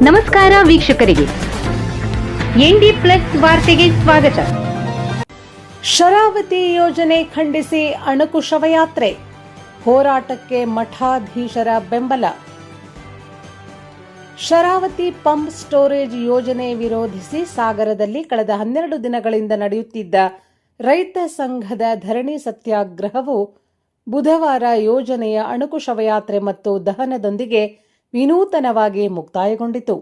ನಮಸ್ಕಾರ ವೀಕ್ಷಕರಿಗೆ. ND plus ವಾರ್ತೆಗೆ ಸ್ವಾಗತ. ಶರಾವತಿ ಯೋಜನೆ ಖಂಡಿಸಿ ಅಣಕು ಶವಯಾತ್ರೆ. ಹೋರಾಟಕ್ಕೆ ಮಠಾಧೀಶರ ಬೆಂಬಲ. ಶರಾವತಿ ಪಂಪ್ ಸ್ಟೋರೇಜ್ ಯೋಜನೆ ವಿರೋಧಿಸಿ ಸಾಗರದಲ್ಲಿ ಕಳೆದ ಹನ್ನೆರಡು ದಿನಗಳಿಂದ ನಡೆಯುತ್ತಿದ್ದ ರೈತ ಸಂಘದ ಧರಣಿ ಸತ್ಯಾಗ್ರಹವು ಬುಧವಾರ ಯೋಜನೆಯ ಅಣುಕು ಶವಯಾತ್ರೆ ಮತ್ತು ದಹನದೊಂದಿಗೆ ವಿನೂತನವಾಗಿ ಮುಕ್ತಾಯಗೊಂಡಿತು.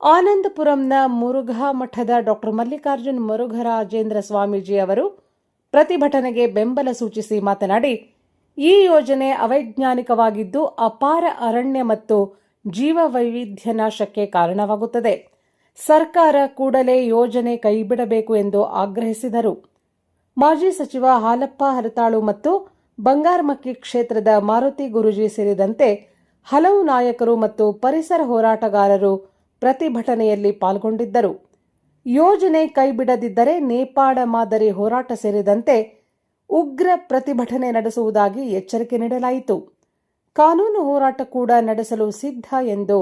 ಆನಂದಪುರಂನ ಮುರುಘಾ ಮಠದ ಡಾಕ್ಟರ್ ಮಲ್ಲಿಕಾರ್ಜುನ್ ಮುರುಘರಾಜೇಂದ್ರ ಸ್ವಾಮೀಜಿ ಅವರು ಪ್ರತಿಭಟನೆಗೆ ಬೆಂಬಲ ಸೂಚಿಸಿ ಮಾತನಾಡಿ, ಈ ಯೋಜನೆ ಅವೈಜ್ಞಾನಿಕವಾಗಿದ್ದು ಅಪಾರ ಅರಣ್ಯ ಮತ್ತು ಜೀವ ವೈವಿಧ್ಯ ನಾಶಕ್ಕೆ ಕಾರಣವಾಗುತ್ತದೆ. ಸರ್ಕಾರ ಕೂಡಲೇ ಯೋಜನೆ ಕೈಬಿಡಬೇಕು ಎಂದು ಆಗ್ರಹಿಸಿದರು. ಮಾಜಿ ಸಚಿವ ಹಾಲಪ್ಪ ಹರತಾಳು ಮತ್ತು ಬಂಗಾರಮಕ್ಕಿ ಕ್ಷೇತ್ರದ ಮಾರುತಿ ಗುರುಜಿ ಸೇರಿದಂತೆ ಹಲವು ನಾಯಕರು ಮತ್ತು ಪರಿಸರ ಹೋರಾಟಗಾರರು ಪ್ರತಿಭಟನೆಯಲ್ಲಿ ಪಾಲ್ಗೊಂಡಿದ್ದರು. ಯೋಜನೆ ಕೈಬಿಡದಿದ್ದರೆ ನೇಪಾಳ ಮಾದರಿ ಹೋರಾಟ ಸೇರಿದಂತೆ ಉಗ್ರ ಪ್ರತಿಭಟನೆ ನಡೆಸುವುದಾಗಿ ಎಚ್ಚರಿಕೆ ನೀಡಲಾಯಿತು. ಕಾನೂನು ಹೋರಾಟ ಕೂಡ ನಡೆಸಲು ಸಿದ್ಧ ಎಂದು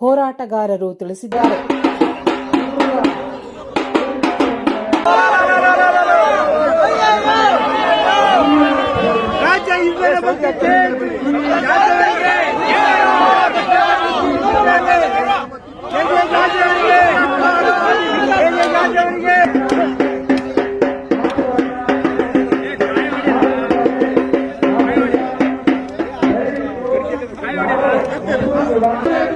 ಹೋರಾಟಗಾರರು ತಿಳಿಸಿದ್ದಾರೆ. ನಮ್ಮ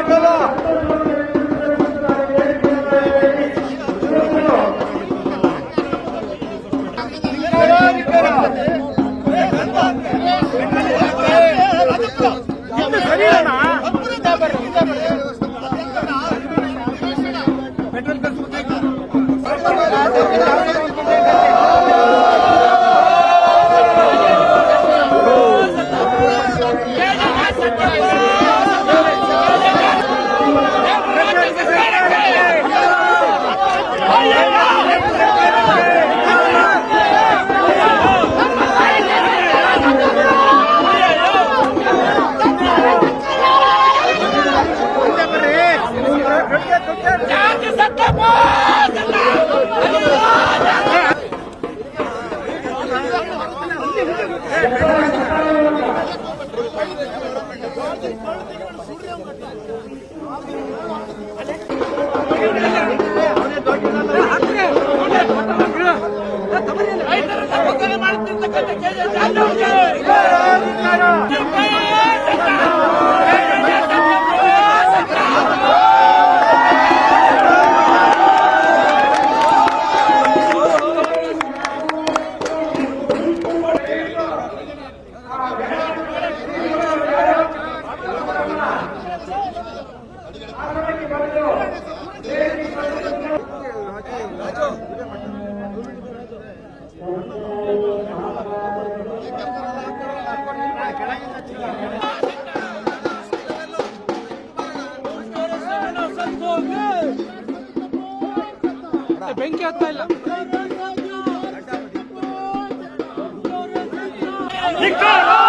ಕುಟುಂಬ ಮಾಡ್ತಿರ್ತಕ್ಕಂಥ ಬೆಂಕಿ ಹತ್ತಾ ಇಲ್ಲ ವೈಜ್ಞಾನಿಕ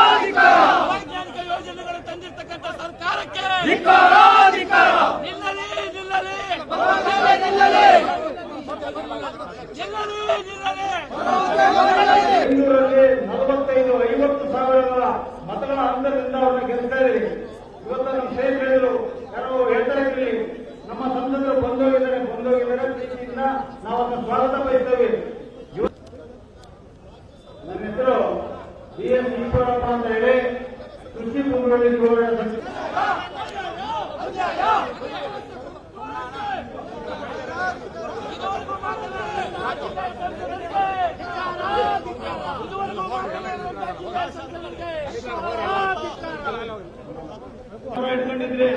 ಇಟ್ಕೊಂಡಿದ್ರಿ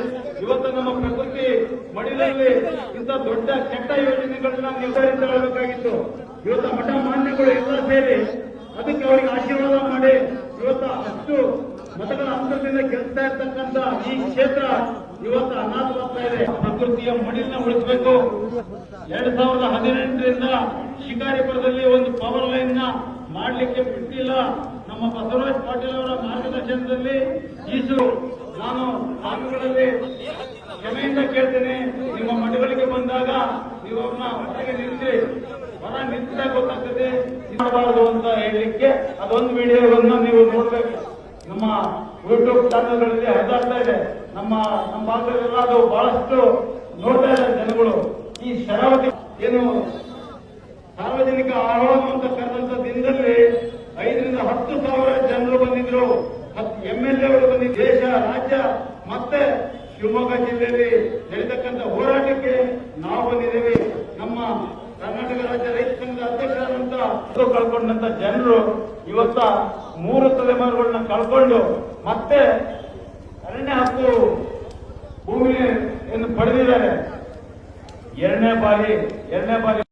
ಇವತ್ತು ನಮ್ಮ ಪ್ರಕೃತಿ ಮಡಿಲಲ್ಲಿ ಇಂಥ ದೊಡ್ಡ ಕೆಟ್ಟ ಯೋಜನೆಗಳನ್ನ ನಿರ್ಧರಿಸಬೇಕಾಗಿತ್ತು ಇವತ್ತು ಮಠ ಮಾನ್ಯಗಳು ಎಲ್ಲ ಸೇರಿ ಇರತಕ್ಕಂತ ಗೆಲ್ತಾ ಇರ್ತಕ್ಕಂಥ ಈ ಕ್ಷೇತ್ರ ಇವತ್ತು ಅನಾಥವಾಗ್ತಾ ಇದೆ. ಪ್ರಕೃತಿಯ ಮಡಿಲನ್ನ ಉಳಿಸಬೇಕು. ಎರಡ್ ಸಾವಿರದ ಹದಿನೆಂಟರಿಂದ ಶಿಕಾರಿಪುರದಲ್ಲಿ ಒಂದು ಪವರ್ ಲೈನ್ನ ಮಾಡಲಿಕ್ಕೆ ಬಿಟ್ಟಿಲ್ಲ. ನಮ್ಮ ಬಸವರಾಜ್ ಪಾಟೀಲ್ ಅವರ ಮಾರ್ಗದರ್ಶನದಲ್ಲಿ ಈಸು, ನಾನು ಸ್ವಾಮಿಗಳಲ್ಲಿ ಕ್ಷಮೆಯಿಂದ ಕೇಳ್ತೇನೆ, ನಿಮ್ಮ ಮಠಗಳಿಗೆ ಬಂದಾಗ ನೀವು ಅವ್ರನ್ನ ಹೊರಗೆ ನಿಲ್ಲಿಸಿ, ಹೊರ ನಿಂತ ಗೊತ್ತಾಗ್ತದೆ. ಮಾಡಬಾರದು ಅಂತ ಹೇಳಲಿಕ್ಕೆ ಅದೊಂದು ವಿಡಿಯೋವನ್ನು ನೀವು ನೋಡ್ಬೇಕು. ಯೂಟ್ಯೂಬ್ ಚಾನೆಲ್ಗಳಲ್ಲಿ ಹರಿದಾಡ್ತಾ ಇದೆ. ನಮ್ಮ ನಮ್ಮ ಭಾಗದಲ್ಲೆಲ್ಲ ಅದು ಬಹಳಷ್ಟು ನೋಡ್ತಾ ಇದ್ದಾರೆ ಜನಗಳು. ಈ ಶರಾವತಿ ಏನು ಸಾರ್ವಜನಿಕ ಆಹ್ವಾನ ಅಂತ ಕರೆದಂತ ದಿನದಲ್ಲಿ ಐದರಿಂದ ಹತ್ತು ಸಾವಿರ ಜನರು ಬಂದಿದ್ರು. ಎಂ ಎಲ್ ಎಗಳು ಬಂದಿದ್ರು. ದೇಶ, ರಾಜ್ಯ, ಮತ್ತೆ ಶಿವಮೊಗ್ಗ ಜಿಲ್ಲೆಯಲ್ಲಿ ನಡೀತಕ್ಕಂಥ ಹೋರಾಟಕ್ಕೆ ನಾವು ಬಂದಿದ್ದೇವೆ. ನಮ್ಮ ಕರ್ನಾಟಕ ರಾಜ್ಯ ರೈತ ಸಂಘದ ಅಧ್ಯಕ್ಷರಾದಂತ ಕಳ್ಕೊಂಡಂತ ಜನರು ಇವತ್ತ ಮೂರು ತಲೆಮಾರುಗಳನ್ನ ಕಳ್ಕೊಂಡು ಮತ್ತೆ ಅರಣ್ಯ ಹಕ್ಕು ಭೂಮಿಯನ್ನು ಪಡೆದಿದ್ದಾರೆ. ಎರಡನೇ ಬಾರಿ ಎರಡನೇ ಬಾರಿ